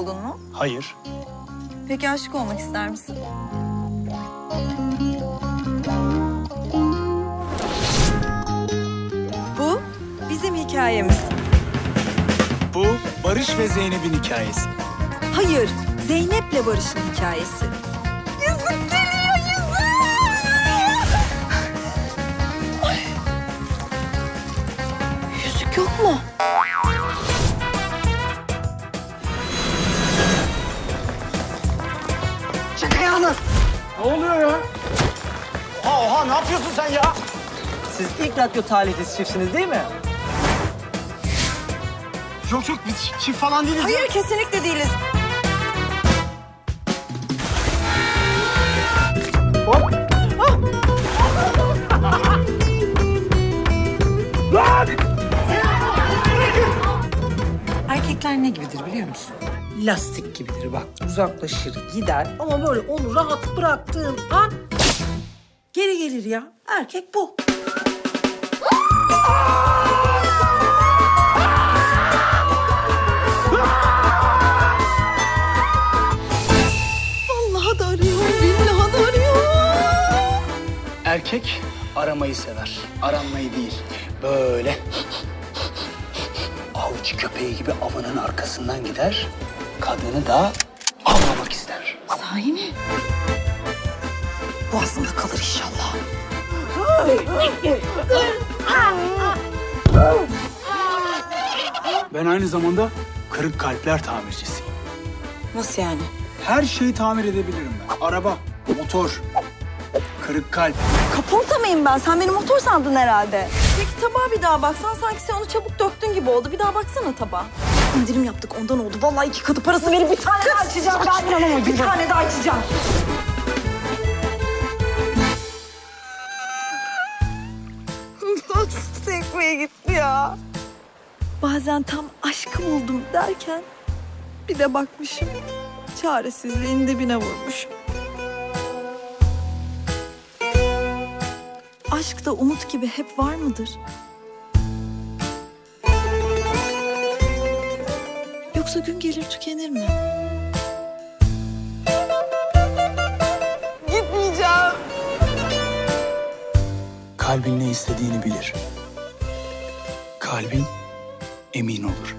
oldun mu? Hayır. Peki aşık olmak ister misin? Bu bizim hikayemiz. Bu Barış ve Zeynep'in hikayesi. Hayır, Zeynep'le Barış'ın hikayesi. Çek ayağını. Ne oluyor ya? Oha oha ne yapıyorsun sen ya? Siz ilk radyo talihlisi çiftsiniz değil mi? Yok yok biz çift falan değiliz. Hayır, kesinlikle değiliz. Erkekler ne gibidir biliyor musun? Lastik gibidir bak. Uzaklaşır, gider ama böyle onu rahat bıraktığın an geri gelir ya. Erkek bu. Vallahi da arıyor, billahi da arıyor. Erkek aramayı sever. Aranmayı değil. Böyle avcı köpeği gibi avının arkasından gider. Kadını da avlamak ister. Sahi mi? Boğazında kalır inşallah. Ben aynı zamanda kırık kalpler tamircisiyim. Nasıl yani? Her şeyi tamir edebilirim ben. Araba, motor, kırık kalp. Kaporta mıyım ben? Sen beni motor sandın herhalde. Peki tabağa bir daha baksan sanki sen onu çabuk döktün gibi oldu. Bir daha baksana tabağa. İndirim yaptık ondan oldu. Vallahi iki katı parası verip bir tane daha açacağım ben. Bir tane daha açacağım. Nasıl tekmeye gitti ya? Bazen tam aşkı buldum derken bir de bakmışım çaresizliğin dibine vurmuşum. Aşk da umut gibi hep var mıdır? Yoksa gün gelir tükenir mi? Gitmeyeceğim. Kalbin ne istediğini bilir. Kalbin emin olur.